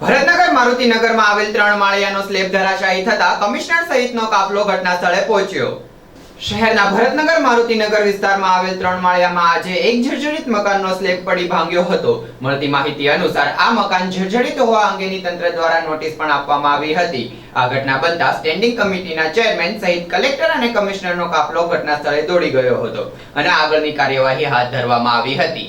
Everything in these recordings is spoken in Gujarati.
ભરતનગર મારુતિનગરમાં આવેલ ત્રણ માળિયાનો સ્લેબ ધરાશાયી થતા કમિશનર સહિતનો કાફલો ઘટના સ્થળે પહોંચ્યો. શહેરના ભરતનગર મારુતિનગર વિસ્તારમાં આવેલ ત્રણ માળિયામાં આજે એક જર્જરિત મકાનનો સ્લેબ પડી ભાંગ્યો હતો. મળતી માહિતી અનુસાર આ મકાન જર્જરિત હોવા અંગેની તંત્ર દ્વારા નોટિસ પણ આપવામાં આવી હતી. આ ઘટના બનતા સ્ટેન્ડિંગ કમિટીના ચેરમેન સહિત કલેક્ટર અને કમિશનરનો કાફલો ઘટના સ્થળે દોડી ગયો હતો અને આગળની કાર્યવાહી હાથ ધરવામાં આવી હતી.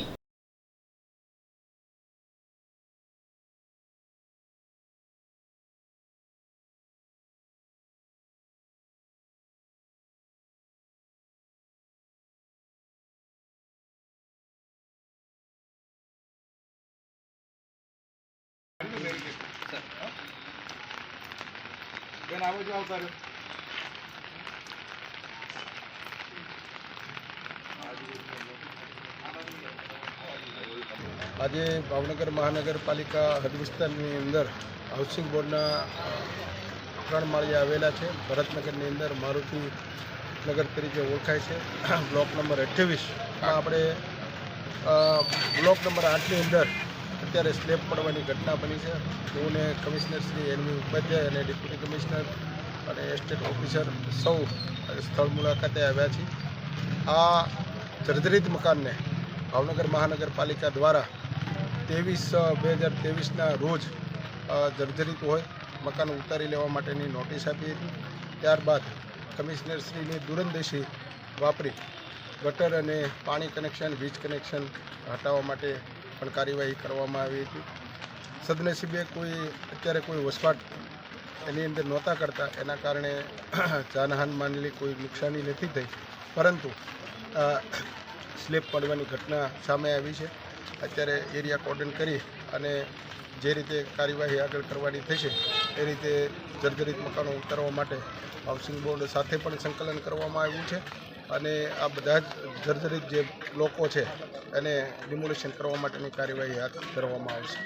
બેન, આવો જો આવતા રહ્યો આજે ભાવનગર મહાનગરપાલિકા હદ વિસ્તારની અંદર હાઉસિંગ બોર્ડના ત્રણ માળિયા આવેલા છે. ભરતનગરની અંદર મારુતિ નગર તરીકે ઓળખાય છે. બ્લોક નંબર અઠ્યાવીસ આપણે બ્લોક નંબર આઠની અંદર અત્યારે સ્લેબ પડવાની ઘટના બની છે. હું ને કમિશનર શ્રી એનવી ઉપાધ્યાય અને ડેપ્યુટી કમિશનર અને એસ્ટેટ ઓફિસર સૌ સ્થળ મુલાકાતે આવ્યા છીએ. આ જર્જરિત મકાનને ભાવનગર મહાનગરપાલિકા દ્વારા ત્રેવીસ, બે હજાર ત્રેવીસના રોજ જર્જરિત હોય મકાન ઉતારી લેવા માટેની નોટિસ આપી હતી. ત્યારબાદ કમિશનરશ્રીની દૂરંદેશી વાપરી ગટર અને પાણી કનેક્શન, વીજ કનેક્શન હટાવવા માટે પણ કાર્યવાહી કરવામાં આવી હતી. સદનસીબે કોઈ અત્યારે કોઈ વસવાટ એની અંદર નહોતા કરતા. એના કારણે જાનહાન માનેલી કોઈ નુકસાની નથી થઈ. પરંતુ અ, સ્લેબ પડવાની ઘટના સામે આવી છે. અત્યારે એરિયા કોર્ડન કરી અને જે રીતે કાર્યવાહી આગળ કરવાની થશે, એ રીતે જર્જરિત મકાનો ઉતારવા માટે હાઉસિંગ બોર્ડ સાથે પણ સંકલન કરવામાં આવ્યું છે અને આ બધા જ જર્જરિત જે લોકો છે, એને ડિમોલિશન કરવા માટેની કાર્યવાહી હાથ ધરવામાં આવશે.